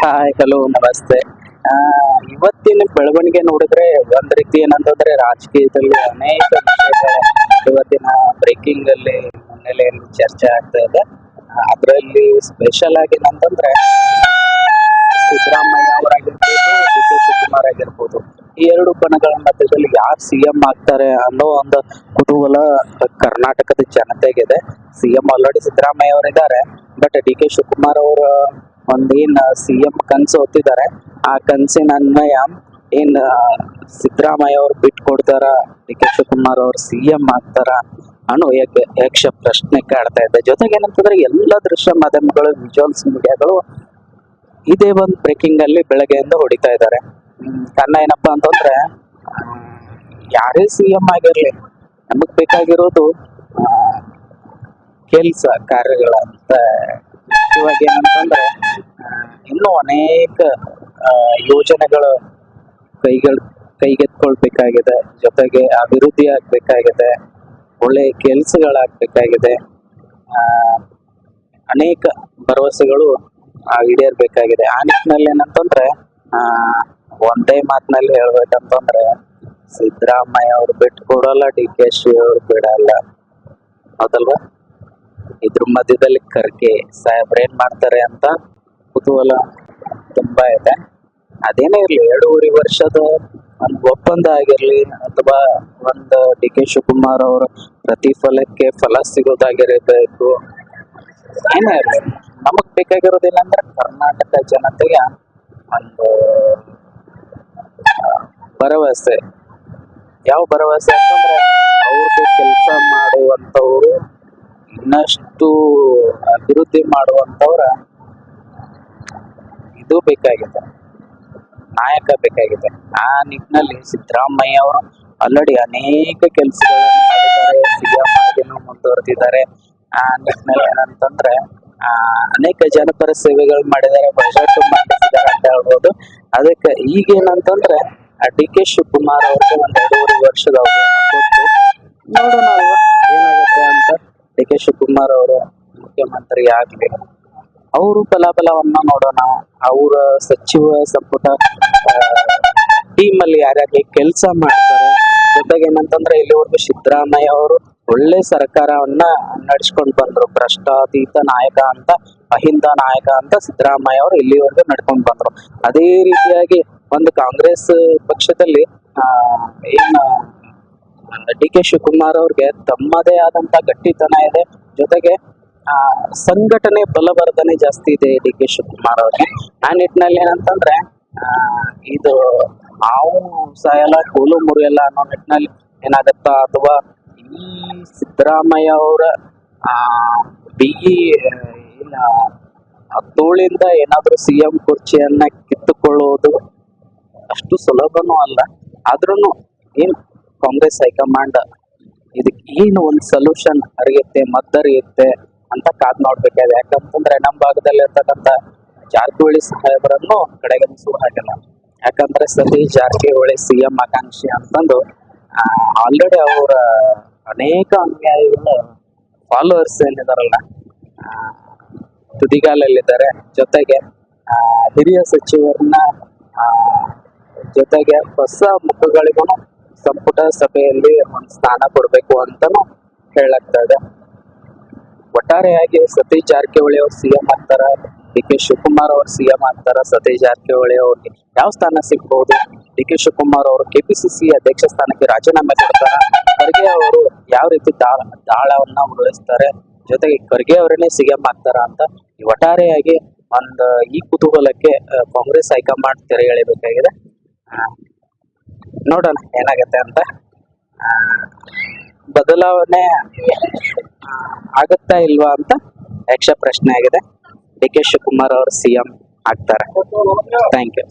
Hi hello ನಮಸ್ತೆ. ಇವತ್ತಿನ ಬೆಳವಣಿಗೆ ನೋಡಿದ್ರೆ ಒಂದ್ ರೀತಿ ಏನಂತಂದ್ರೆ ರಾಜಕೀಯದಲ್ಲಿ ಅನೇಕ ಇವತ್ತಿನ ಬ್ರೇಕಿಂಗ್ ಅಲ್ಲಿ ಮುನ್ನೆಲೆಯಲ್ಲಿ ಚರ್ಚೆ ಆಗ್ತಾ ಇದೆ. ಅದರಲ್ಲಿ ಸ್ಪೆಷಲ್ ಆಗಿ ಏನಂತಂದ್ರೆ ಸಿದ್ದರಾಮಯ್ಯ ಅವರಾಗಿರ್ಬೋದು, ಡಿ ಕೆ ಶಿವಕುಮಾರ್ ಆಗಿರ್ಬೋದು, ಈ ಎರಡು ಬಣಗಳ ಮಧ್ಯದಲ್ಲಿ ಯಾರು ಸಿ ಎಂ ಆಗ್ತಾರೆ ಅನ್ನೋ ಒಂದು ಕುತೂಹಲ ಕರ್ನಾಟಕದ ಜನತೆಗಿದೆ. ಸಿ ಎಂ ಆಲ್ರೆಡಿ ಸಿದ್ದರಾಮಯ್ಯ ಅವರಿದ್ದಾರೆ ಬಟ್ ಡಿ ಕೆ ಶಿವಕುಮಾರ್ ಅವರ ಒಂದೇನ್ ಸಿ ಎಂ ಕನ್ಸು ಹೊತ್ತಿದ್ದಾರೆ ಆ ಕನಸಿನ ಅನ್ವಯ ಏನ್ ಸಿದ್ದರಾಮಯ್ಯ ಅವ್ರು ಬಿಟ್ಕೊಡ್ತಾರ ಡಿ ಕೆ ಶಿವಕುಮಾರ್ ಅವ್ರು ಸಿ ಎಂ ಆಗ್ತಾರ ಅನ್ನೋ ಯಕ್ಷ ಪ್ರಶ್ನೆ ಕಾಡ್ತಾ ಇದೆ. ಜೊತೆಗೆ ಏನಂತಂದ್ರೆ ಎಲ್ಲ ದೃಶ್ಯ ಮಾಧ್ಯಮಗಳು ವಿಜುವಲ್ಸ್ ಮೀಡಿಯಾಗಳು ಇದೇ ಒಂದು ಬ್ರೇಕಿಂಗ್ ಅಲ್ಲಿ ಬೆಳಗ್ಗೆಯಿಂದ ಹೊಡಿತಾ ಇದ್ದಾರೆ ಕಾರಣ ಏನಪ್ಪಾ ಅಂತಂದ್ರೆ ಯಾರೇ ಸಿ ಎಂ ಆಗಿರ್ಲಿ, ನಮಗ್ ಬೇಕಾಗಿರೋದು ಕೆಲಸ ಕಾರ್ಯಗಳಂತ ಮುಖ್ಯವಾಗಿ ಏನಂತಂದ್ರೆ ಇನ್ನೂ ಅನೇಕ ಯೋಜನೆಗಳು ಕೈಗಳು, ಕೈಗೆತ್ಕೊಳ್ಬೇಕಾಗಿದೆ. ಜೊತೆಗೆ ಅಭಿವೃದ್ಧಿ ಆಗ್ಬೇಕಾಗಿದೆ ಒಳ್ಳೆ ಕೆಲಸಗಳಾಗಬೇಕಾಗಿದೆ. ಅನೇಕ ಭರವಸೆಗಳು ಈಡೇರ್ಬೇಕಾಗಿದೆ. ಆ ನಿಟ್ಟಿನಲ್ಲಿ ಏನಂತಂದ್ರೆ ಒಂದೇ ಮಾತಿನಲ್ಲಿ ಹೇಳ್ಬೇಕಂತಂದ್ರೆ, ಸಿದ್ದರಾಮಯ್ಯ ಅವ್ರು ಬಿಟ್ಟು ಕೊಡಲ್ಲ ಡಿ ಕೆ ಶಿ ಅವ್ರು ಬಿಡಲ್ಲ. ಹೌದಲ್ವಾ? ಇದ್ರ ಮಧ್ಯದಲ್ಲಿ ಖರ್ಗೆ ಸಾಹೇಬ್ರು ಏನ್ ಮಾಡ್ತಾರೆ ಅಂತ ಕುತೂಹಲ ತುಂಬಾ ಇದೆ. ಅದೇನೇ ಇರ್ಲಿ ಎರಡೂವರೆ ವರ್ಷದ ಒಂದು ಒಪ್ಪಂದ ಆಗಿರ್ಲಿ ಅಥವಾ ಒಂದು ಡಿ ಕೆ ಶಿವಕುಮಾರ್ ಅವರ ಪ್ರತಿಫಲಕ್ಕೆ ಫಲ ಸಿಗೋದಾಗಿರಬೇಕು. ಏನೇ ಇರ್ಲಿ, ನಮಗ್ ಬೇಕಾಗಿರೋದೇನಂದ್ರೆ ಕರ್ನಾಟಕ ಜನತೆಗೆ ಒಂದು ಭರವಸೆ. ಯಾವ ಭರವಸೆ ಅಂತಂದ್ರೆ ಅವ್ರಿಗೆ ಕೆಲಸ ಮಾಡುವಂತವ್ರು ಇನ್ನಷ್ಟು ಅಭಿವೃದ್ಧಿ ಮಾಡುವಂತವ್ರ ಇದು ಬೇಕಾಗಿದೆ. ನಾಯಕ ಬೇಕಾಗಿದೆ. ಆ ನಿಟ್ಟಿನಲ್ಲಿ ಸಿದ್ದರಾಮಯ್ಯ ಅವರು ಆಲ್ರೆಡಿ ಅನೇಕ ಕೆಲಸಗಳನ್ನು ಮಾಡಿದ್ದಾರೆ. ಸಿಎಂ ಆಗಿನೂ ಮುಂದುವರೆದಿದ್ದಾರೆ. ಆ ನಿಟ್ಟಿನಲ್ಲಿ ಏನಂತಂದ್ರೆ, ಆ, ಅನೇಕ ಜನಪರ ಸೇವೆಗಳು ಮಾಡಿದ್ದಾರೆ. ಬಜೆಟ್ ಮಂಡಿಸಿದ್ದಾರೆ ಅಂತ ಹೇಳ್ಬೋದು. ಅದಕ್ಕೆ ಈಗೇನಂತಂದ್ರೆ ಡಿ ಕೆ ಶಿವಕುಮಾರ್ ಅವ್ರಿಗೆ ಒಂದ್ ಎರಡೂವರೆ ವರ್ಷದ ಕೊಟ್ಟು ನೋಡೋಣ ಏನಾಗುತ್ತೆ ಅಂತ. ಡಿ ಕೆ ಶಿವಕುಮಾರ್ ಅವರು ಮುಖ್ಯಮಂತ್ರಿ ಆಗ್ಲಿ ಅವರು ಫಲಾಫಲವನ್ನ ನೋಡೋಣ. ಅವರ ಸಚಿವ ಸಂಪುಟ ಟೀಮ್ ಅಲ್ಲಿ ಯಾರ್ಯಾರು ಕೆಲಸ ಮಾಡ್ತಾರೆ. ಜೊತೆಗೆ ಏನಂತಂದ್ರೆ ಇಲ್ಲಿವರೆಗೂ ಸಿದ್ದರಾಮಯ್ಯ ಅವರು ಒಳ್ಳೆ ಸರ್ಕಾರವನ್ನ ನಡೆಸ್ಕೊಂಡು ಬಂದ್ರು. ಭ್ರಷ್ಟಾತೀತ ನಾಯಕ ಅಂತ, ಅಹಿಂದ ನಾಯಕ ಅಂತ ಸಿದ್ದರಾಮಯ್ಯ ಅವರು ಇಲ್ಲಿವರೆಗೂ ನಡ್ಕೊಂಡು ಬಂದ್ರು. ಅದೇ ರೀತಿಯಾಗಿ ಒಂದು ಕಾಂಗ್ರೆಸ್ ಪಕ್ಷದಲ್ಲಿ ಏನು, ಡಿ ಕೆ ಶಿವಕುಮಾರ್ ಅವ್ರಿಗೆ ತಮ್ಮದೇ ಆದಂತ ಗಟ್ಟಿತನ ಇದೆ. ಜೊತೆಗೆ ಸಂಘಟನೆ ಬಲವರ್ಧನೆ ಜಾಸ್ತಿ ಇದೆ ಡಿ ಕೆ ಶಿವಕುಮಾರ್ ಅವ್ರಿಗೆ. ಆ ನಿಟ್ಟಿನಲ್ಲಿ ಏನಂತಂದ್ರೆ ಇದು ಹಾವು ಸಾಯಲ್ಲ, ಕೋಲು ಮುರಿಯಲ್ಲ ಅನ್ನೋ ನಿಟ್ಟಿನಲ್ಲಿ ಏನಾಗತ್ತಾ ಅಥವಾ ಈ ಸಿದ್ದರಾಮಯ್ಯ ಅವರ ಬಿಗಿ, ಆ ತೋಳಿಂದ ಏನಾದ್ರೂ ಸಿ ಎಂ ಕುರ್ಚಿಯನ್ನ ಕಿತ್ತುಕೊಳ್ಳುವುದು ಅಷ್ಟು ಸುಲಭನೂ ಅಲ್ಲ. ಆದ್ರೂ ಏನ್ ಕಾಂಗ್ರೆಸ್ ಹೈಕಮಾಂಡ್ ಇದಕ್ಕೆ ಏನು ಒಂದು ಸೊಲ್ಯೂಷನ್ ಅರಿಯುತ್ತೆ, ಮದ್ದರಿಯುತ್ತೆ? ಅಂತ ಕಾದ್ ನೋಡ್ಬೇಕಾಗಿದೆ ಯಾಕಂತಂದ್ರೆ ನಮ್ಮ ಭಾಗದಲ್ಲಿ ಇರ್ತಕ್ಕಂಥ ಜಾರಕಿಹೊಳಿ ಸಾಹೇಬರನ್ನು ಕಡೆಗಣಿಸುವ ಹಾಗಿಲ್ಲ. ಯಾಕಂದ್ರೆ ಸತೀಶ್ ಜಾರಕಿಹೊಳಿ ಸಿ ಎಂ ಆಕಾಂಕ್ಷಿ ಅಂತಂದು ಆಲ್ರೆಡಿ ಅವರ ಅನೇಕ ಅನುಯಾಯಿಗಳು ಫಾಲೋವರ್ಸ್ ಏನಿದಾರಲ್ಲ ತುದಿಗಾಲಲ್ಲಿದ್ದಾರೆ. ಜೊತೆಗೆ ಹಿರಿಯ ಸಚಿವರನ್ನ ಜೊತೆಗೆ ಹೊಸ ಮುಖಗಳಿಗೂ ಸಂಪುಟ ಸಭೆಯಲ್ಲಿ ಒಂದು ಸ್ಥಾನ ಕೊಡಬೇಕು ಅಂತಾನು ಹೇಳಾಗ್ತಾ ಇದೆ ಒಟ್ಟಾರೆಯಾಗಿ ಸತೀಶ್ ಜಾರಕಿಹೊಳಿ ಅವ್ರು ಸಿಎಂ ಆಗ್ತಾರ ಡಿ ಕೆ ಶಿವಕುಮಾರ್ ಅವ್ರು ಸಿಎಂ ಆಗ್ತಾರ, ಸತೀಶ್ ಜಾರಕಿಹೊಳಿ ಅವ್ರಿಗೆ ಯಾವ ಸ್ಥಾನ ಸಿಗ್ಬಹುದು ಡಿ ಕೆ ಶಿವಕುಮಾರ್ ಅವರು ಕೆಪಿಸಿಸಿ ಅಧ್ಯಕ್ಷ ಸ್ಥಾನಕ್ಕೆ ರಾಜೀನಾಮೆ ಕೊಡ್ತಾರ. ಖರ್ಗೆ ಅವರು ಯಾವ ರೀತಿ ದಾಳ, ದಾಳವನ್ನ ಉರುಳಿಸ್ತಾರೆ? ಜೊತೆಗೆ ಖರ್ಗೆ ಅವರನ್ನೇ ಸಿಎಂ ಆಗ್ತಾರ ಅಂತ ಒಟ್ಟಾರೆಯಾಗಿ ಒಂದು ಈ ಕುತೂಹಲಕ್ಕೆ ಕಾಂಗ್ರೆಸ್ ಹೈಕಮಾಂಡ್ ತೆರೆ ಎಳಿಬೇಕಾಗಿದೆ. ನೋಡೋಣ ಏನಾಗತ್ತೆ ಅಂತ. ಬದಲಾವಣೆ ಆಗತ್ತಾ ಇಲ್ವಾ ಅಂತ ಯಕ್ಷ ಪ್ರಶ್ನೆ ಆಗಿದೆ. ಡಿ ಕೆ ಶಿವಕುಮಾರ್ ಅವರು ಸಿಎಂ ಆಗ್ತಾರೆ. Thank you